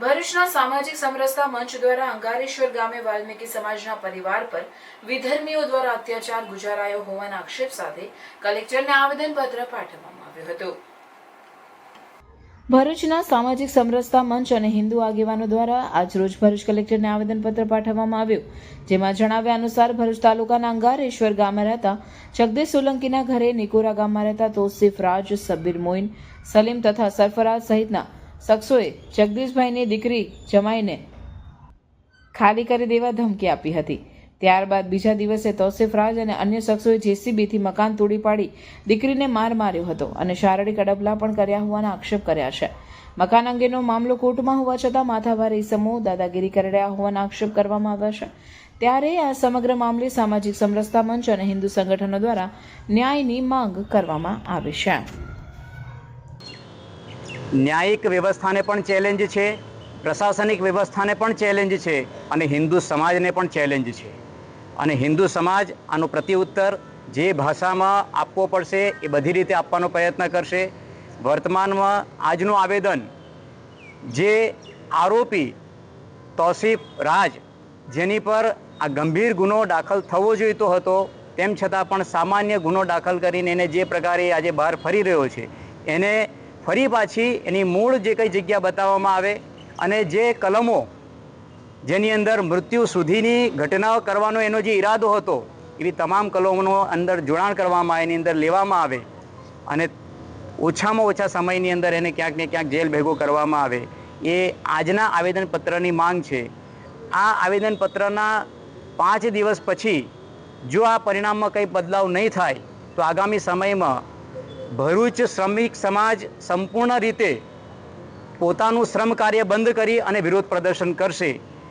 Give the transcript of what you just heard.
ભરૂચના સામાજિક સમરસતા મંચ દ્વારા અંગારેશ્વર ગામે વાલ્મીકી સમાજના પરિવાર પર વિધર્મીઓ દ્વારા અત્યાચાર ગુજારાયો હોવાના આક્ષેપ સાથે કલેક્ટરને આવેદનપત્ર પાઠવવામાં આવ્યું હતું. ભરૂચના સામાજિક સમરસતા મંચ અને હિન્દુ આગેવાનો દ્વારા આજરોજ ભરૂચ કલેક્ટરને આવેદનપત્ર પાઠવવામાં આવ્યું, જેમાં જણાવ્યા અનુસાર ભરૂચ તાલુકાના અંગારેશ્વર ગામે રહેતા જગદીશ સોલંકીના ઘરે નિકોરા ગામમાં રહેતા તોસીફ રાજ, સબીર મોઇન, સલીમ તથા સરફરાજ સહિતના શખ્સોએ જગદીશભાઈની દીકરી જમાઈને ખાલી કરી દેવા ધમકી આપી હતી. ત્યારબાદ બીજા દિવસે તોસીફ રાજ અને અન્ય શખ્સોએ જેસીબીથી મકાન તોડી પાડી દીકરીને માર માર્યો હતો અને શારીરિક અડબલા પણ કર્યા હોવાના આક્ષેપ કર્યા છે. મકાન અંગેનો મામલો કોર્ટમાં હોવા છતાં માથાભારી સમૂહ દાદાગીરી કરી રહ્યા હોવાના આક્ષેપ કરવામાં આવ્યા છે. ત્યારે આ સમગ્ર મામલે સામાજિક સમરસતા મંચ અને હિન્દુ સંગઠનો દ્વારા ન્યાયની માંગ કરવામાં આવી છે. ન્યાયિક વ્યવસ્થાને પણ ચેલેન્જ છે, પ્રશાસનિક વ્યવસ્થાને પણ ચેલેન્જ છે અને હિન્દુ સમાજને પણ ચેલેન્જ છે. અને હિન્દુ સમાજ આનો પ્રતિઉત્તર જે ભાષામાં આપવો પડશે એ બધી રીતે આપવાનો પ્રયત્ન કરશે. વર્તમાનમાં આજનું આવેદન જે આરોપી તોસીફ રાજ જેની પર આ ગંભીર ગુનો દાખલ થવો જોઈતો હતો, તેમ છતાં પણ સામાન્ય ગુનો દાખલ કરીને એને જે પ્રકારે આજે બહાર ફરી રહ્યો છે, એને ફરી પાછી એની મૂળ જે કંઈ જગ્યા બતાવવામાં આવે અને જે કલમો જેની અંદર મૃત્યુ સુધીની ઘટનાઓ કરવાનો એનો જે ઈરાદો હતો, એવી તમામ કલમોનો અંદર જોડાણ કરવામાં એની અંદર લેવામાં આવે અને ઓછામાં ઓછા સમયની અંદર એને ક્યાંક ને ક્યાંક જેલ ભેગો કરવામાં આવે. એ આજના આવેદનપત્રની માંગ છે. આ આવેદનપત્રના પાંચ દિવસ પછી જો આ પરિણામમાં કંઈ બદલાવ નહીં થાય, તો આગામી સમયમાં ભરૂચ શ્રમિક સમાજ સંપૂર્ણ રીતે પોતાનું શ્રમ કાર્ય બંધ કરી અને વિરોધ પ્રદર્શન કરશે.